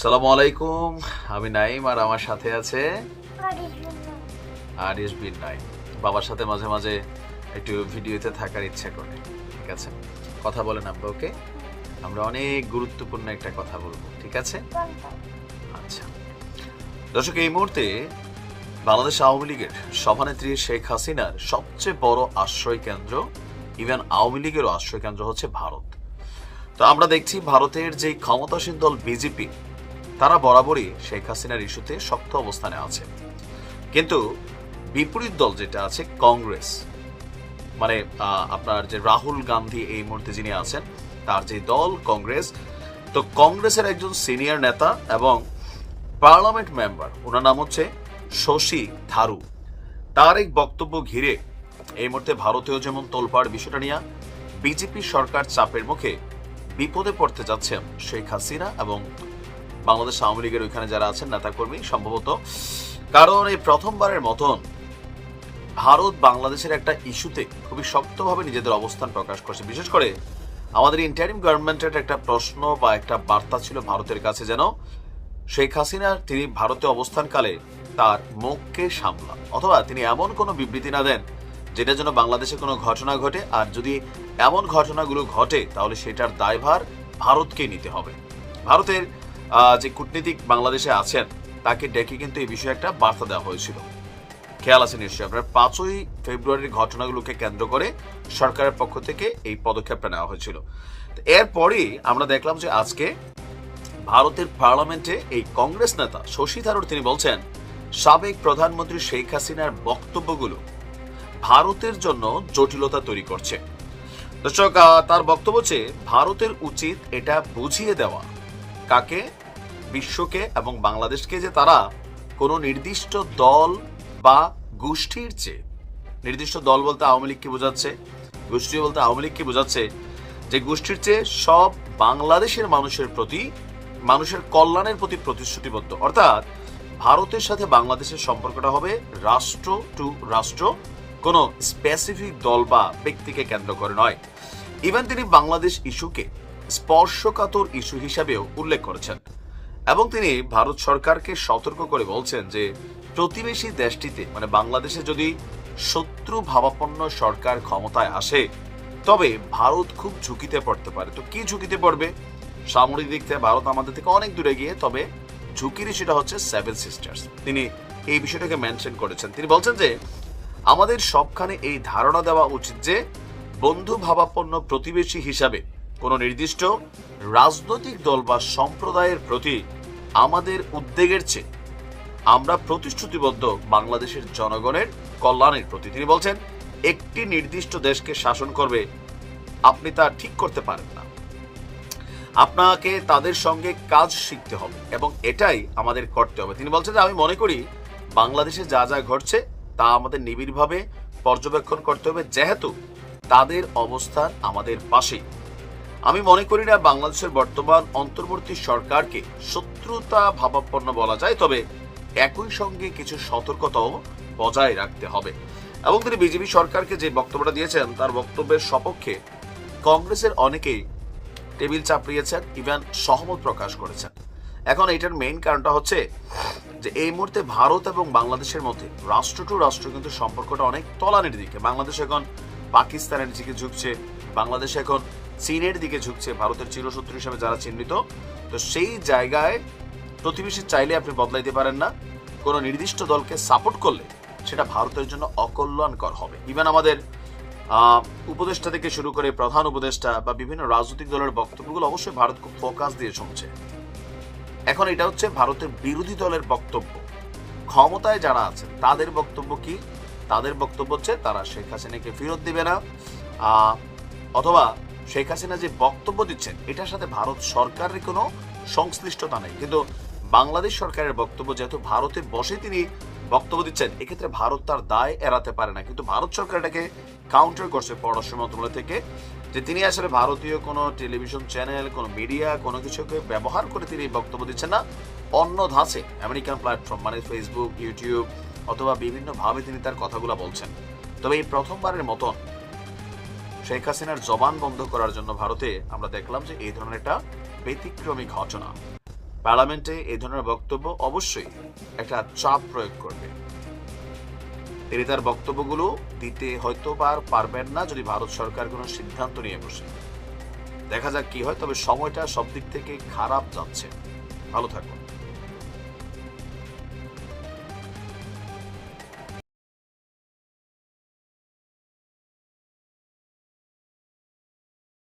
সালামু আলাইকুম, আমি নাইম আর আমার সাথে আছে আরিস বিন নাইম। বাবার সাথে মাঝে মাঝে একটু ভিডিওতে থাকার ইচ্ছা করে, ঠিক আছে? কথা বলেন আব্বা, ওকে? আমরা অনেক গুরুত্বপূর্ণ একটা কথা বলব, ঠিক আছে? আচ্ছা। দর্শক, এই মুহূর্তে বাংলাদেশ আওয়ামী লীগের সভানেত্রী শেখ হাসিনার সবচেয়ে বড় আশ্রয় কেন্দ্র, ইভেন আওয়ামী লীগেরও আশ্রয় কেন্দ্র হচ্ছে ভারত। তো আমরা দেখছি ভারতের যে ক্ষমতাসীন দল বিজেপি তারা বরাবরই শেখ হাসিনার ইস্যুতে শক্ত অবস্থানে আছে। কিন্তু বিপরীত দল যেটা আছে, কংগ্রেস মানে আপনার যে রাহুল গান্ধী এই মুহূর্তে যিনি আছেন, তার যে দল, কংগ্রেস, তো কংগ্রেসের একজন সিনিয়র নেতা এবং পার্লামেন্ট মেম্বার, ওনার নাম হচ্ছে শশী থারু। তার এক বক্তব্য ঘিরে এই মুহূর্তে ভারতীয় যেমন তোলপাড় বিষয়টা নিয়ে বিজেপি সরকার চাপের মুখে বিপদে পড়তে যাচ্ছেন শেখ হাসিনা এবং বাংলাদেশ আওয়ামী লীগের ওইখানে যারা আছেন, নেতাকর্মী, সম্ভবত কারণ এই প্রথমবারের মতন ভারত বাংলাদেশের একটা ইস্যুতে খুবই শক্তভাবে নিজেদের অবস্থান প্রকাশ করছে। বিশেষ করে আমাদের ইন্টারিম গভর্নমেন্টের একটা প্রশ্ন বা একটা বার্তা ছিল ভারতের কাছে যেন শেখ হাসিনা তিনি ভারতে অবস্থানকালে তার মুখকে সামলান, অথবা তিনি এমন কোনো বিবৃতি না দেন যেটা যেন বাংলাদেশে কোনো ঘটনা ঘটে, আর যদি এমন ঘটনাগুলো ঘটে তাহলে সেটার দায়ভার ভারতকেই নিতে হবে। ভারতের যে কূটনীতিক বাংলাদেশে আছেন, তাকে ডেকে কিন্তু এই বিষয়ে একটা বার্তা দেওয়া হয়েছিল। খেয়াল আছে নিশ্চয়ই, আপনার পাঁচই ফেব্রুয়ারির ঘটনাগুলোকে কেন্দ্র করে সরকারের পক্ষ থেকে এই পদক্ষেপটা নেওয়া হয়েছিল। এরপরই আমরা দেখলাম যে আজকে ভারতের পার্লামেন্টে এই কংগ্রেস নেতা শশী থারুর, তিনি বলছেন, সাবেক প্রধানমন্ত্রী শেখ হাসিনার বক্তব্যগুলো ভারতের জন্য জটিলতা তৈরি করছে। দর্শক তার বক্তব্য হচ্ছে, ভারতের উচিত এটা বুঝিয়ে দেওয়া। কাকে, বিশ্বকে এবং বাংলাদেশকে যে তারা কোনো নির্দিষ্ট দল বা গোষ্ঠীর চেয়ে, নির্দিষ্ট দল বলতে আওয়ামী লীগকে বোঝাচ্ছে, গোষ্ঠী বলতে আওয়ামী লীগকে বোঝাচ্ছে, যে গোষ্ঠীর চেয়ে সব বাংলাদেশের মানুষের প্রতি, মানুষের কল্যাণের প্রতি প্রতিশ্রুতিবদ্ধ। অর্থাৎ ভারতের সাথে বাংলাদেশের সম্পর্কটা হবে রাষ্ট্র টু রাষ্ট্র, কোনো স্পেসিফিক দল বা ব্যক্তিকে কেন্দ্র করে নয়। ইভেন তিনি বাংলাদেশ ইস্যুকে স্পর্শকাতর ইস্যু হিসাবেও উল্লেখ করেছেন। এবং তিনি ভারত সরকারকে সতর্ক করে বলছেন যে, প্রতিবেশী দেশটিতে মানে বাংলাদেশে যদি শত্রু ভাবাপন্ন সরকার ক্ষমতায় আসে, তবে ভারত খুব ঝুঁকিতে পড়তে পারে। তো কি ঝুঁকিতে পড়বে? সামরিক দিক থেকে ভারত আমাদের থেকে অনেক দূরে গিয়ে, তবে ঝুঁকির সেটা হচ্ছে সেভেন সিস্টার্স তিনি এই বিষয়টাকে মেনশন করেছেন। তিনি বলছেন যে, আমাদের সবখানে এই ধারণা দেওয়া উচিত যে, বন্ধু ভাবাপন্ন প্রতিবেশী হিসাবে কোনো নির্দিষ্ট রাজনৈতিক দল বা সম্প্রদায়ের প্রতি আমাদের উদ্বেগের চেয়ে আমরা প্রতিশ্রুতিবদ্ধ বাংলাদেশের জনগণের কল্যাণের প্রতি। তিনি বলছেন, একটি নির্দিষ্ট দেশকে শাসন করবে আপনি তা ঠিক করতে পারেন না। আপনাকে তাদের সঙ্গে কাজ শিখতে হবে এবং এটাই আমাদের করতে হবে। তিনি বলছেন যে আমি মনে করি, বাংলাদেশে যা যা ঘটছে তা আমাদের নিবিড়ভাবে পর্যবেক্ষণ করতে হবে, যেহেতু তাদের অবস্থান আমাদের পাশেই। আমি মনে করি না বাংলাদেশের বর্তমান অন্তর্বর্তী সরকারকে শত্রুতা ভাবাপন্ন বলা যায়, তবে একই সঙ্গে কিছু সতর্কতাও বজায় রাখতে হবে। এবং তিনি বিজেপি সরকারকে যে বক্তব্যটা দিয়েছেন, তার বক্তব্যের সপক্ষে কংগ্রেসের অনেকেই টেবিল চাপড়িয়েছেন ইভেন সহমত প্রকাশ করেছেন। এখন এটার মেইন কারণটা হচ্ছে যে এই মুহূর্তে ভারত এবং বাংলাদেশের মধ্যে রাষ্ট্র টু রাষ্ট্র কিন্তু সম্পর্কটা অনেক তলানির দিকে। বাংলাদেশ এখন পাকিস্তানের দিকে ঝুঁকছে, বাংলাদেশ এখন চীনের দিকে ঝুঁকছে, ভারতের চিরশত্রু হিসেবে যারা চিহ্নিত। তো সেই জায়গায় প্রতিবেশী চাইলে আপনি বদলাইতে পারেন না। কোনো নির্দিষ্ট দলকে সাপোর্ট করলে সেটা ভারতের জন্য অকল্যাণকর হবে। ইভেন আমাদের উপদেষ্টা থেকে শুরু করে প্রধান উপদেষ্টা বা বিভিন্ন রাজনৈতিক দলের বক্তব্যগুলো অবশ্যই ভারত খুব ফোকাস দিয়ে শুনছে এখন এটা হচ্ছে ভারতের বিরোধী দলের বক্তব্য। ক্ষমতায় যারা আছে তাদের বক্তব্য কি? তাদের বক্তব্য হচ্ছে, তারা শেখ হাসিনাকে ফেরত দিবে না। অথবা শেখ হাসিনা যে বক্তব্য দিচ্ছেন, এটার সাথে ভারত সরকারের কোনো সংশ্লিষ্টতা নেই। কিন্তু বাংলাদেশ সরকারের বক্তব্য, যেহেতু ভারতে বসে তিনি বক্তব্য দিচ্ছেন, এক্ষেত্রে ভারত তার দায় এড়াতে পারে না। কিন্তু ভারত সরকার এটাকে কাউন্টার করছে পররাষ্ট্র মন্ত্রণালয় থেকে, যে তিনি আসলে ভারতীয় কোনো টেলিভিশন চ্যানেল, কোনো মিডিয়া, কোনো কিছুকে ব্যবহার করে তিনি বক্তব্য দিচ্ছেন না। অন্য ধাঁচে, আমেরিকান প্ল্যাটফর্ম মানে ফেসবুক ইউটিউব অথবা বিভিন্নভাবে তিনি তার কথাগুলো বলছেন। তবে এই প্রথমবারের মতন শেখ হাসিনার জবান বন্ধ করার জন্য ভারতে আমরা দেখলাম যে এই ধরনের একটা ব্যতিক্রমী ঘটনা। পার্লামেন্টে এই ধরনের বক্তব্য অবশ্যই একটা চাপ প্রয়োগ করবে। তিনি তার বক্তব্যগুলো দিতে হয়তো আর পারবেন না যদি ভারত সরকার কোনো সিদ্ধান্ত নিয়ে বসে। দেখা যাক কি হয়, তবে সময়টা সব দিক থেকে খারাপ যাচ্ছে। ভালো থাকুন।